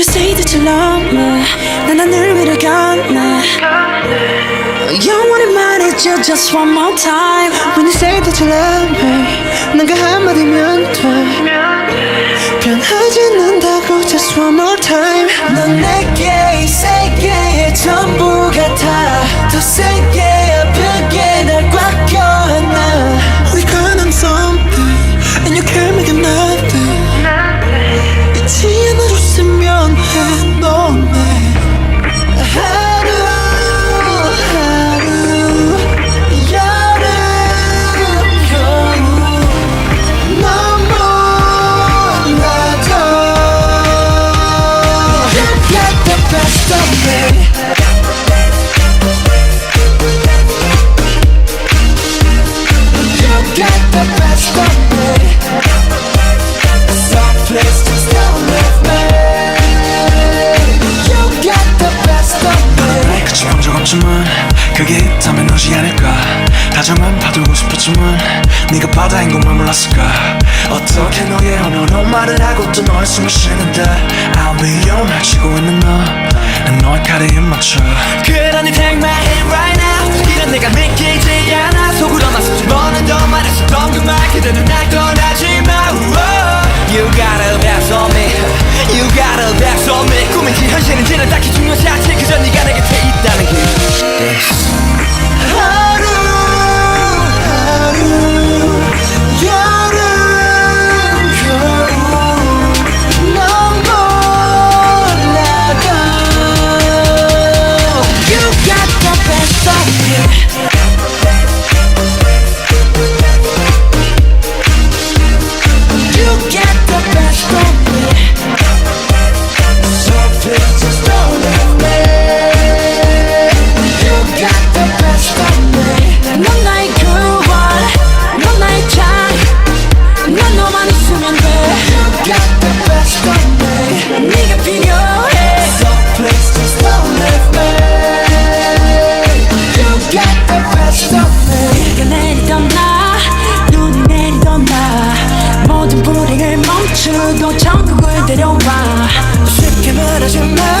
you say that you love me 난 하늘 위를 걷네 영원히 말해줘 just one more time When you say that you love me 난 그 한마디면 돼 변하지 않는다고 just one more time 넌 내게 이 세계의 전부 같아 더 세게 아프게 적 없지만 그게 있다면 너지 않을까? 다정한 파도고 싶었지만 네가 바다인 것만 몰랐을까? 어떻게 너의 언어로 말을 하고 또 너의 숨을 쉬는데? I'll be your 치고 있는 너난 너의 입 맞춰. 그러니 take my hand right now. 이런 내가 믿기지 않아. 속으로만 수집어는 더 말했었던 그말 그대는 날 떠나지 마. You got a best on me. You got a best on me. 꿈인지 현실인지는 딱히 멈추고 천국을 데려와. 쉽게 말하지 마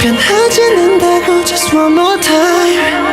변하지 go just one more time.